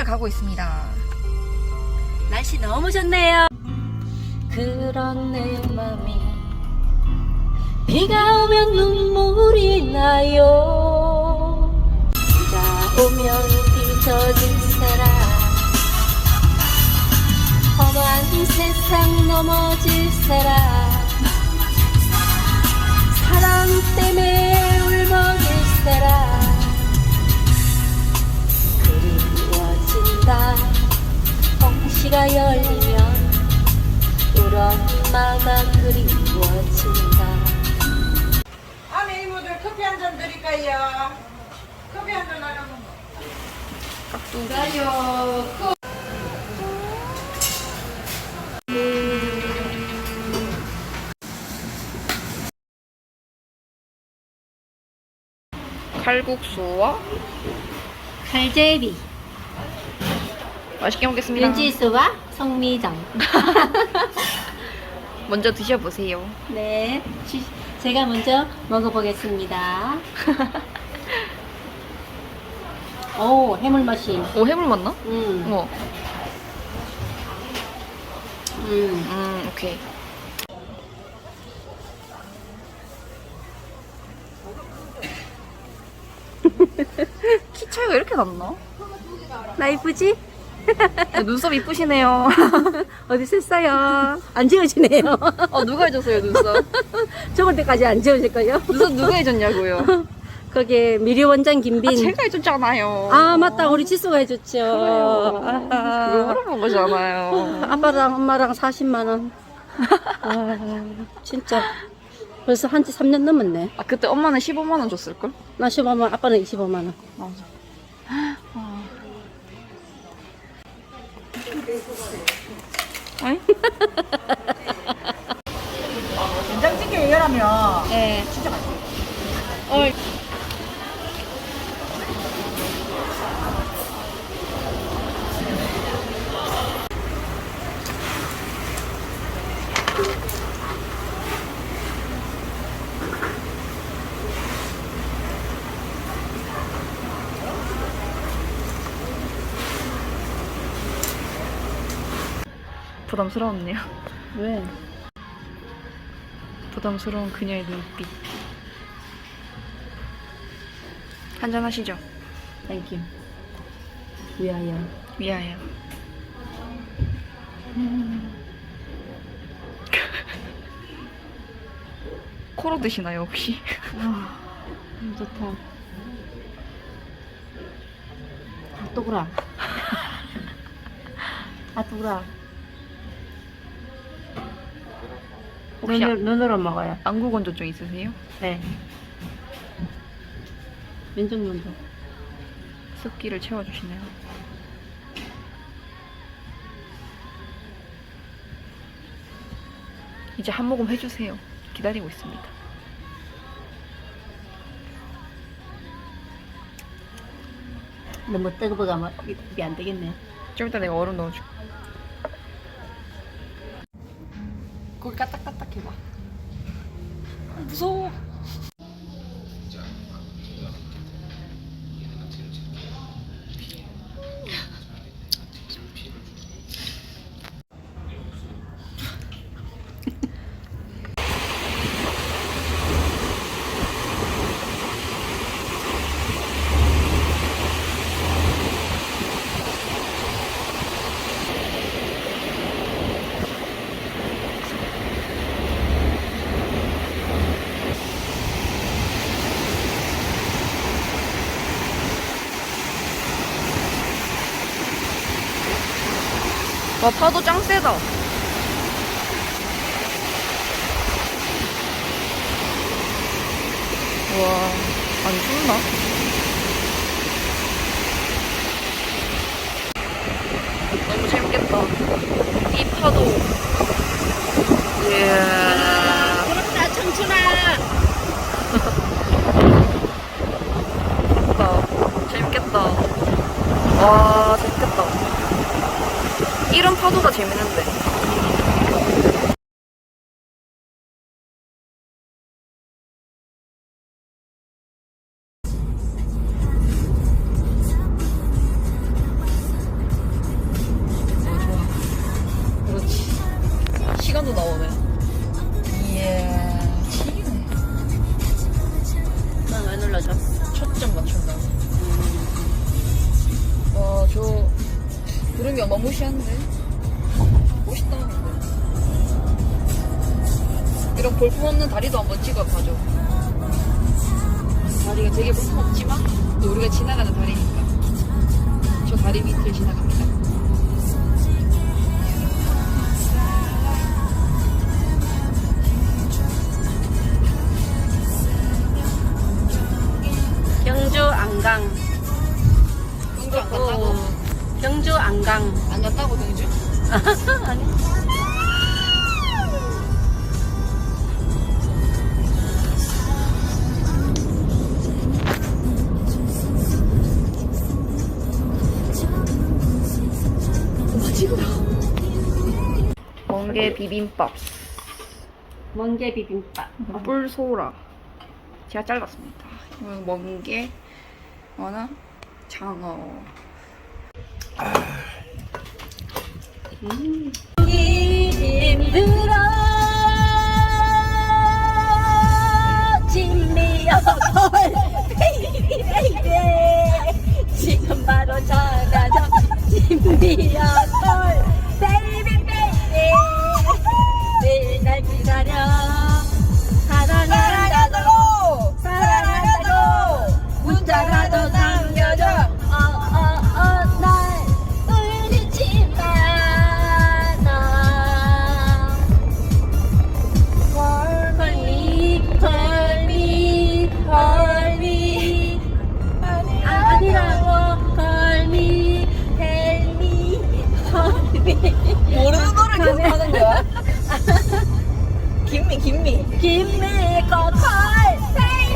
해수욕장을 가고 있습니다. 날씨 너무 좋네요. 그런 내 맘이 비가 오면 눈물이 나요. 비가 오면 빚어질 사람 험한 세상 넘어질 사람 마마 그리워진다 아내 이모들 커피 한 잔 드릴까요? 커피 한 잔 하라고. 깍두기요. 칼국수와 칼제비 맛있게 먹겠습니다. 윤지수와 성미정 먼저 드셔보세요. 네 지- 제가 먼저 먹어보겠습니다 오 해물 맛이 오 해물 맞나? 음, 어. 음. 음 오케이. 키 차이가 이렇게 났나? 나 이쁘지? 네, 눈썹 이쁘시네요. 어디서 했어요? 안 지워지네요 어 누가 해줬어요 눈썹? 저번 때까지 안 지워질 거요 눈썹 누가 해줬냐고요? 거기에 미리 원장 김빈 아, 제가 해줬잖아요. 아 맞다 우리 지수가 해줬죠 그거 아하. 물어본 거잖아요. 아빠랑 엄마랑 40만 원 아, 진짜 벌써 한지 3년 넘었네 아 그때 엄마는 15만 원 줬을걸? 나 15만 원 아빠는 25만 원 맞아. 아 니? 된장찌개 예열하면 네. 진짜 맛있어. 어. 부담스러웠네요. 왜? 부담스러운 그녀의 눈빛. 한잔 하시죠. 땡큐 위하여 위하여. 코로 드시나요 혹시? 음, 좋다 아 또그라 아 또그라 혹시 눈을, 눈으로 먹어요 안구 건조증 있으세요? 네 왼쪽 눈도 습기를 채워주시네요. 이제 한 모금 해주세요. 기다리고 있습니다. 너무 뜨거워가 이게 안 되겠네 좀 이따 내가 얼음 넣어줄게. 무서 와 파도 짱 세다. 와, 안 춥나? 너무 재밌겠다. 이 파도. 이야. 부럽다 청춘아 재밌다. 재밌겠다. 와, 재밌겠다. 이런 파도가 재밌는데. 구름이 어마무시한데? 멋있다, 근데. 이런 볼품 없는 다리도 한번 찍어봐줘. 다리가 되게 볼품 없지만 또 우리가 지나가는 다리니까. 저 다리 밑을 지나갑니다. 경주 안강. 경주 안 안강. 안 갔다고, 경주? 아니. 멍게 비빔밥. 멍게 비빔밥. 뿔소라. 제가 잘랐습니다. 멍게, 하나, 장어. 힘들어 진미야 베이비 지금 바로 전화줘 진미야 모르는 거를 계속 하는 거야? 김미, 김미. 헐 베이비